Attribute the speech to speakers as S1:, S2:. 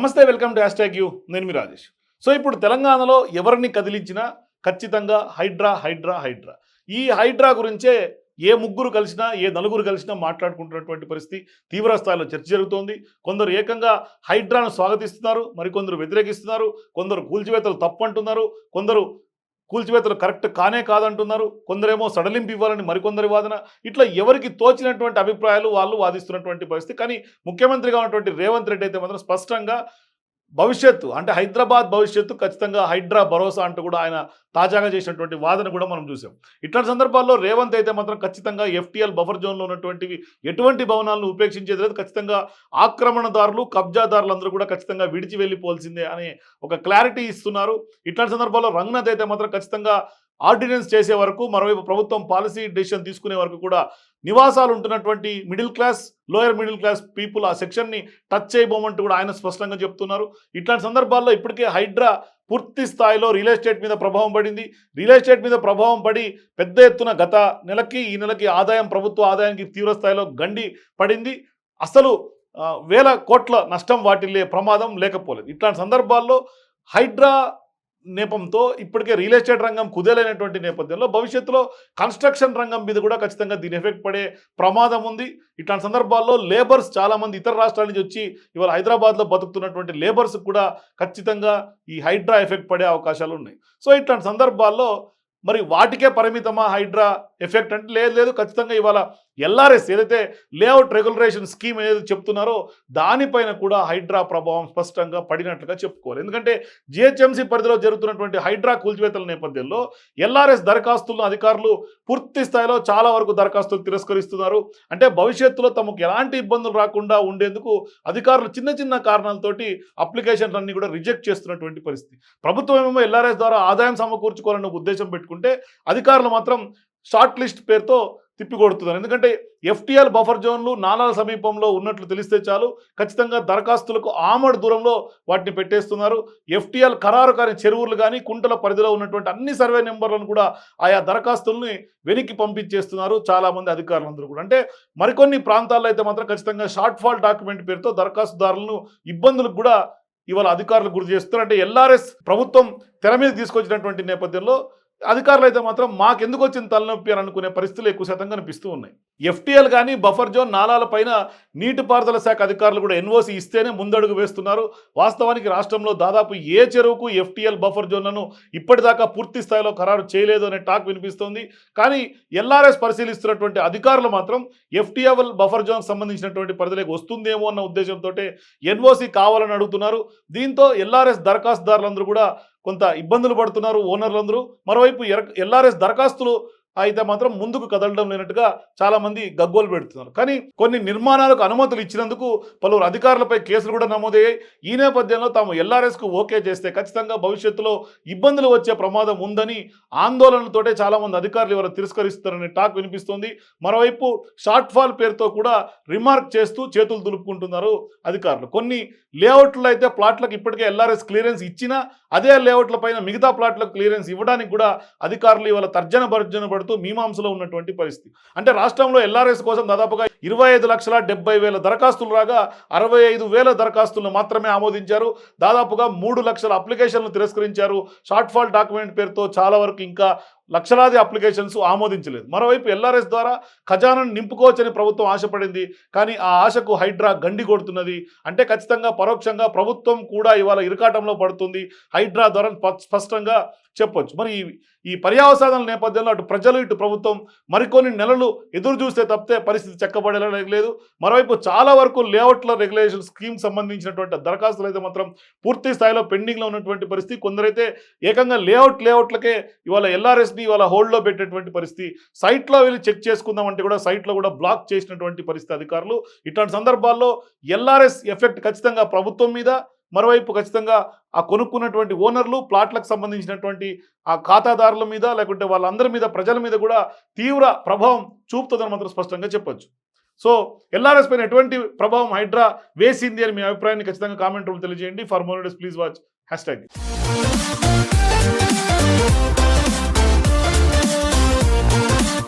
S1: నమస్తే welcome to hash you. నేను మీ Rajesh. So ఇప్పుడు తెలంగాణలో ఎవరిని కదిలించినా ఖచ్చితంగా హైడ్రా హైడ్రా హైడ్రా. ఈ హైడ్రా గురించే ఏ ముగ్గురు కలిసినా ఏ నలుగురు కలిసినా మాట్లాడుకుంటున్నటువంటి పరిస్థితి తీవ్ర స్థాయిలో చర్చ జరుగుతోంది. కొందరు ఏకంగా హైడ్రాను స్వాగతిస్తున్నారు మరికొందరు వ్యతిరేకిస్తున్నారు కొందరు కూల్చివేతలు తప్పు అంటున్నారు కొందరు కూల్చివేతలు కరెక్ట్ కానే కాదంటున్నారు. కొందరేమో సడలింపు ఇవ్వాలని మరికొందరి వాదన. ఇట్లా ఎవరికి తోచినటువంటి అభిప్రాయాలు వాళ్ళు వాదిస్తున్నటువంటి పరిస్థితి. కానీ ముఖ్యమంత్రిగా ఉన్నటువంటి రేవంత్ రెడ్డి అయితే మాత్రం స్పష్టంగా భవిష్యత్తు అంటే హైదరాబాద్ భవిష్యత్తు ఖచ్చితంగా హైడ్రా భరోసా అంటూ కూడా ఆయన తాజాగా చేసినటువంటి వాదన కూడా మనం చూసాం. ఇట్లాంటి సందర్భాల్లో రేవంత్ అయితే మాత్రం ఖచ్చితంగా ఎఫ్టీఎల్ బఫర్ జోన్లో ఉన్నటువంటివి ఎటువంటి భవనాలను ఉపేక్షించేది లేదు. ఖచ్చితంగా ఆక్రమణదారులు కబ్జాదారులు అందరూ కూడా ఖచ్చితంగా విడిచి వెళ్ళిపోవాల్సిందే అనే ఒక క్లారిటీ ఇస్తున్నారు. ఇట్లాంటి సందర్భాల్లో రంగనాథ్ అయితే మాత్రం ఖచ్చితంగా ఆర్డినెన్స్ చేసే వరకు మరోవైపు ప్రభుత్వం పాలసీ డెసిషన్ తీసుకునే వరకు కూడా నివాసాలు ఉంటున్నటువంటి middle class lower middle class people ఆ సెక్షన్ని టచ్ చేయబోమంటూ కూడా ఆయన స్పష్టంగా చెప్తున్నారు. ఇట్లాంటి సందర్భాల్లో ఇప్పటికే హైడ్రా పూర్తి స్థాయిలో రియల్ ఎస్టేట్ మీద ప్రభావం పడింది. రియల్ ఎస్టేట్ మీద ప్రభావం పడి పెద్ద ఎత్తున గత నెలకి ఈ నెలకి ఆదాయం ప్రభుత్వ ఆదాయానికి తీవ్ర స్థాయిలో గండి పడింది. అసలు వేల కోట్ల నష్టం వాటిల్లే ప్రమాదం లేకపోలేదు. ఇట్లాంటి సందర్భాల్లో హైడ్రా నేపంతో ఇప్పటికే రియల్ ఎస్టేట్ రంగం కుదేలైనటువంటి నేపథ్యంలో భవిష్యత్తులో కన్స్ట్రక్షన్ రంగం మీద కూడా ఖచ్చితంగా దీని ఎఫెక్ట్ పడే ప్రమాదం ఉంది. ఇట్లాంటి సందర్భాల్లో లేబర్స్ చాలామంది ఇతర రాష్ట్రాల నుంచి వచ్చి ఇవాళ హైదరాబాద్లో బతుకుతున్నటువంటి లేబర్స్ కూడా ఖచ్చితంగా ఈ హైడ్రా ఎఫెక్ట్ పడే అవకాశాలు ఉన్నాయి. సో ఇట్లాంటి సందర్భాల్లో మరి వాటికే పరిమితమా హైడ్రా ఎఫెక్ట్ అంటే లేదు లేదు ఖచ్చితంగా ఇవాళ ఎల్ఆర్ఎస్ ఏదైతే లేఅవుట్ రెగ్యులరేషన్ స్కీమ్ ఏదైతే చెప్తున్నారో దానిపైన కూడా హైడ్రా ప్రభావం స్పష్టంగా పడినట్లుగా చెప్పుకోవాలి. ఎందుకంటే జిహెచ్ఎంసీ పరిధిలో జరుగుతున్నటువంటి హైడ్రా కూల్చివేతల నేపథ్యంలో ఎల్ఆర్ఎస్ దరఖాస్తులను అధికారులు పూర్తి స్థాయిలో చాలా వరకు దరఖాస్తులు తిరస్కరిస్తున్నారు. అంటే భవిష్యత్తులో తమకు ఎలాంటి ఇబ్బందులు రాకుండా ఉండేందుకు అధికారులు చిన్న చిన్న కారణాలతోటి అప్లికేషన్స్ అన్ని కూడా రిజెక్ట్ చేస్తున్నటువంటి పరిస్థితి. ప్రభుత్వం ఏమో ఎల్ఆర్ఎస్ ద్వారా ఆదాయం సమకూర్చుకోవాలనే ఉద్దేశం పెట్టుకుంటే అధికారులు మాత్రం షార్ట్ లిస్ట్ పేరుతో తిప్పికొడుతున్నారు ఎందుకంటే ఎఫ్టీఎల్ బఫర్ జోన్లు నాలాల సమీపంలో ఉన్నట్లు తెలిస్తే చాలు. ఖచ్చితంగా దరఖాస్తులకు ఆమడ దూరంలో వాటిని పెట్టేస్తున్నారు. ఎఫ్టీఎల్ ఖరారు కాని చెరువులు కానీ కుంటల పరిధిలో ఉన్నటువంటి అన్ని సర్వే నెంబర్లను కూడా ఆయా దరఖాస్తుల్ని వెనక్కి పంపించేస్తున్నారు చాలామంది అధికారులందరూ కూడా. అంటే మరికొన్ని ప్రాంతాల్లో అయితే మాత్రం ఖచ్చితంగా షార్ట్ ఫాల్ డాక్యుమెంట్ పేరుతో దరఖాస్తుదారులను ఇబ్బందులకు కూడా ఇవాళ అధికారులు గురి చేస్తున్నారు. అంటే ఎల్ఆర్ఎస్ ప్రభుత్వం తెర మీద తీసుకొచ్చినటువంటి నేపథ్యంలో అధికారులు అయితే మాత్రం మాకెందుకు వచ్చిన తలనొప్పి అని అనుకునే పరిస్థితులు ఎక్కువ శాతం కనిపిస్తూ ఉన్నాయి. ఎఫ్టీఎల్ కానీ బఫర్ జోన్ నాలాల పైన నీటిపారుదల శాఖ అధికారులు కూడా ఎన్ఓసి ఇస్తేనే ముందడుగు వేస్తున్నారు. వాస్తవానికి రాష్ట్రంలో దాదాపు ఏ చెరువుకు ఎఫ్టీఎల్ బఫర్ జోన్లను ఇప్పటిదాకా పూర్తి స్థాయిలో ఖరారు చేయలేదు అనే టాక్ వినిపిస్తోంది. కానీ ఎల్ఆర్ఎస్ పరిశీలిస్తున్నటువంటి అధికారులు మాత్రం ఎఫ్టీఎల్ బఫర్ జోన్ సంబంధించినటువంటి పరిధిలోకి వస్తుందేమో అన్న ఉద్దేశంతో ఎన్ఓసి కావాలని అడుగుతున్నారు. దీంతో ఎల్ఆర్ఎస్ దరఖాస్తుదారులందరూ కూడా కొంత ఇబ్బందులు పడుతున్నారు. ఓనర్లందరూ. మరోవైపు ఎల్ఆర్ఎస్ దరఖాస్తులు అయితే మాత్రం ముందుకు కదలడం లేనట్టుగా చాలా మంది గగ్గోలు పెడుతున్నారు. కానీ కొన్ని నిర్మాణాలకు అనుమతులు ఇచ్చినందుకు పలువురు అధికారులపై కేసులు కూడా నమోదయ్యాయి. ఈ నేపథ్యంలో తాము ఎల్ఆర్ఎస్కు ఓకే చేస్తే ఖచ్చితంగా భవిష్యత్తులో ఇబ్బందులు వచ్చే ప్రమాదం ఉందని ఆందోళనలతోటే చాలామంది అధికారులు ఎవరు తిరస్కరిస్తారనే టాక్ వినిపిస్తోంది. మరోవైపు షార్ట్ ఫాల్ పేరుతో కూడా రిమార్క్ చేస్తూ చేతులు దులుపుకుంటున్నారు అధికారులు. కొన్ని లేఅవుట్లు అయితే ప్లాట్లకు ఇప్పటికే ఎల్ఆర్ఎస్ క్లియరెన్స్ ఇచ్చినా అదే లేఅవుట్ల పైన మిగతా ప్లాట్లకు క్లియరెన్స్ ఇవ్వడానికి కూడా అధికారులు ఇవాళ తర్జన భర్జన పడుతూ మీమాంసలో ఉన్నటువంటి పరిస్థితి. అంటే రాష్ట్రంలో ఎల్ఆర్ఎస్ కోసం దాదాపుగా ఇరవై ఐదు లక్షల డెబ్బై వేల దరఖాస్తులు రాగా అరవై ఐదు వేల దరఖాస్తులను మాత్రమే ఆమోదించారు. దాదాపుగా మూడు లక్షల అప్లికేషన్లు తిరస్కరించారు. షార్ట్ ఫాల్ డాక్యుమెంట్ పేరుతో చాలా వరకు ఇంకా లక్షలాది అప్లికేషన్స్ ఆమోదించలేదు. మరోవైపు ఎల్ఆర్ఎస్ ద్వారా ఖజానాను నింపుకోవచ్చని ప్రభుత్వం ఆశపడింది. కానీ ఆ ఆశకు హైడ్రా గండి కొడుతున్నది. అంటే ఖచ్చితంగా పరోక్షంగా ప్రభుత్వం కూడా ఇవాళ ఇరకాటంలో పడుతుంది. హైడ్రా ద్వారా స్పష్టంగా చెప్పొచ్చు. మరి ఈ- ఈ పర్యావసానాల నేపథ్యంలో అటు ప్రజలు ఇటు ప్రభుత్వం మరికొన్ని నెలలు ఎదురు చూస్తే తప్పితే పరిస్థితి చెక్కబడేలా లేదు. మరోవైపు చాలా వరకు లేఅవుట్ల రెగ్యులేషన్ స్కీమ్ సంబంధించినటువంటి దరఖాస్తులు అయితే మాత్రం పూర్తి స్థాయిలో పెండింగ్లో ఉన్నటువంటి పరిస్థితి. కొందరైతే ఏకంగా లేఅవుట్ లేఅవుట్లకే ఇవాళ ఎల్ఆర్ఎస్ని ఇవాళ హోల్డ్లో పెట్టేటువంటి పరిస్థితి సైట్లో వెళ్ళి చెక్ చేసుకుందామంటే కూడా సైట్లో కూడా బ్లాక్ చేసినటువంటి పరిస్థితి అధికారులు. ఇట్లాంటి సందర్భాల్లో ఎల్ఆర్ఎస్ ఎఫెక్ట్ ఖచ్చితంగా ప్రభుత్వం మీద మరోవైపు ఖచ్చితంగా ఆ కొనుక్కున్నటువంటి ఓనర్లు ప్లాట్లకు సంబంధించినటువంటి ఆ ఖాతాదారుల మీద లేకుంటే వాళ్ళందరి మీద ప్రజల మీద కూడా తీవ్ర ప్రభావం చూపుతుందని మాత్రం స్పష్టంగా చెప్పొచ్చు. సో ఎల్ఆర్ఎస్ పైన ఎటువంటి ప్రభావం హైడ్రా వేసింది అని మీ అభిప్రాయాన్ని ఖచ్చితంగా కామెంట్ రూమ్ తెలియజేయండి. For more please watch hashtag. Thank you.